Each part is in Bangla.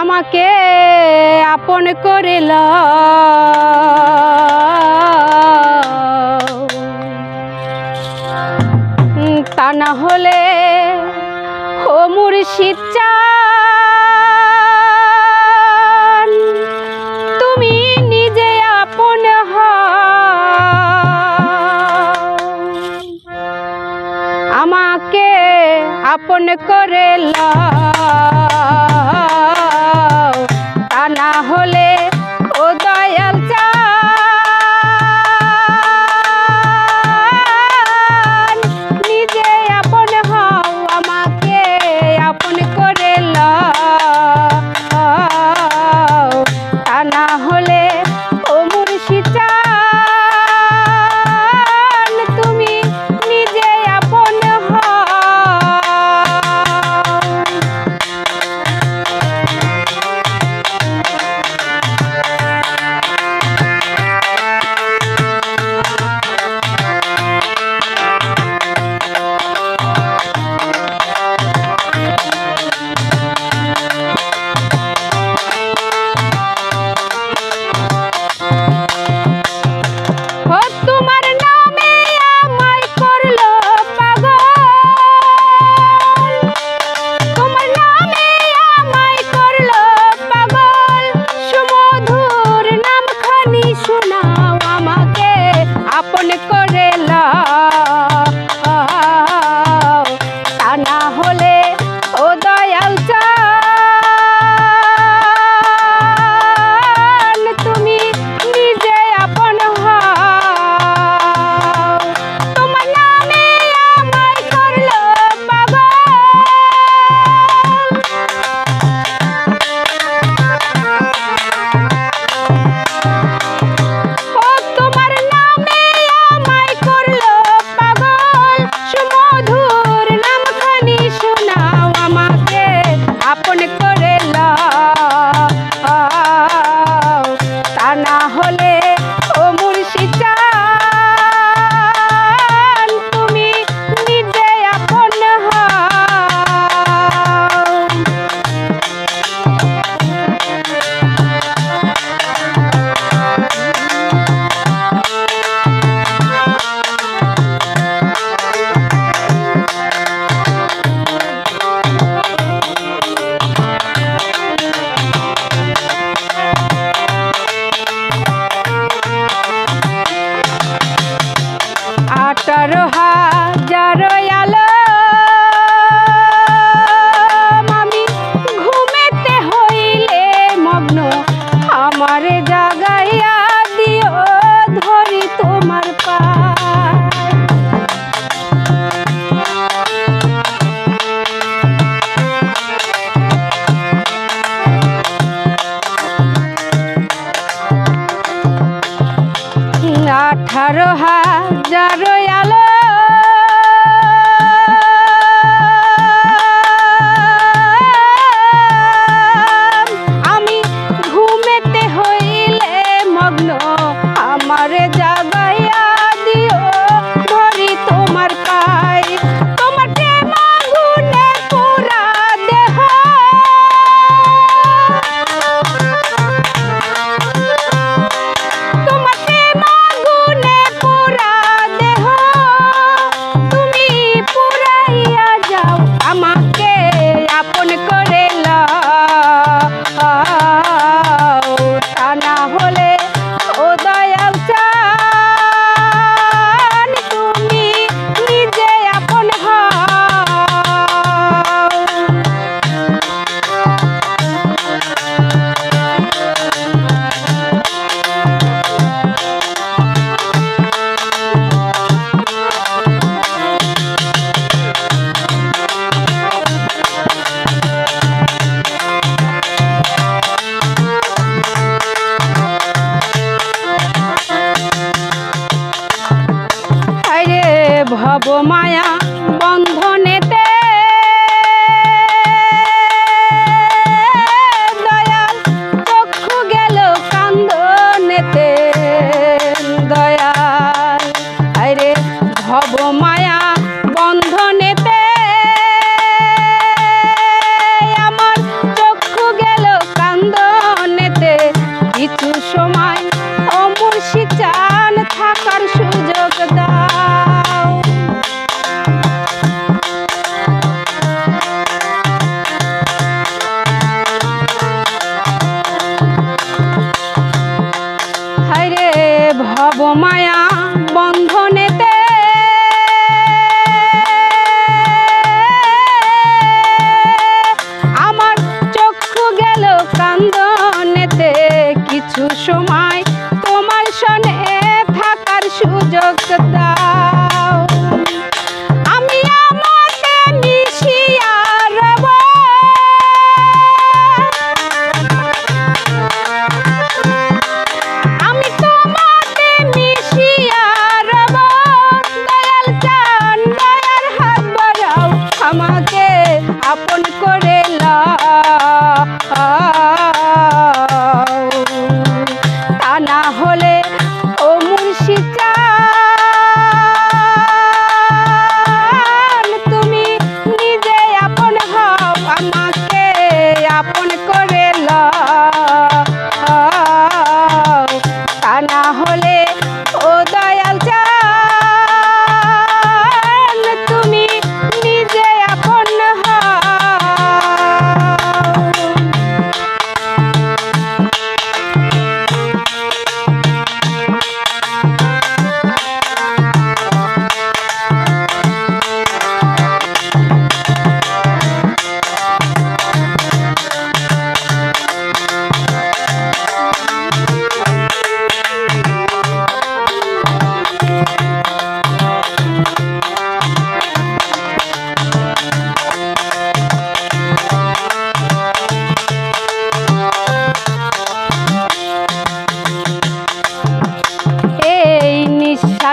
আমাকে আপন করে তা না হলে ও মুর্শিদ তুমি নিজে আপন আমাকে আপন করে লও মনে কর হাজারো হাজারো আলো। আমি ঘুমেতে হইলে মগ্ন আমারে যা মায়া বন্ধনেতে। আমার চক্ষু গেল কান্দনেতে। কিছু সময় তোমার সনে থাকার সুযোগ দা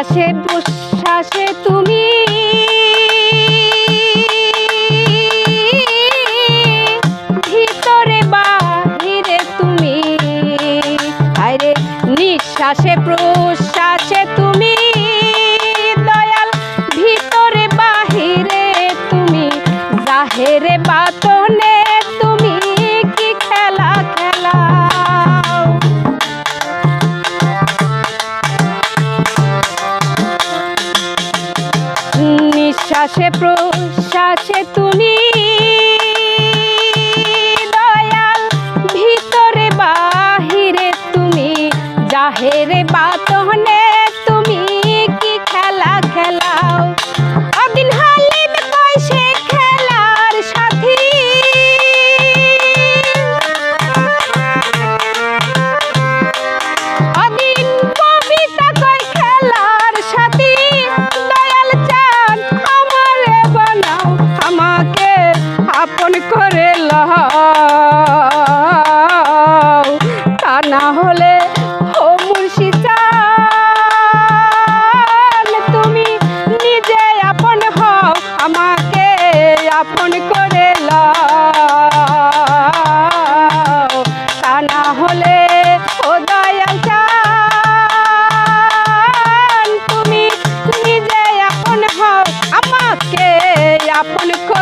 শ্বাসে প্রশ্বাসে তুমি। ভিতরে বাহিরে তুমি। আরে নিঃশ্বাসে প্র তুমি দয়াল ভিতরে বাহিরে তুমি জাহেরে বাতহনে তুমি কি খেলা খেলাও? Apollo.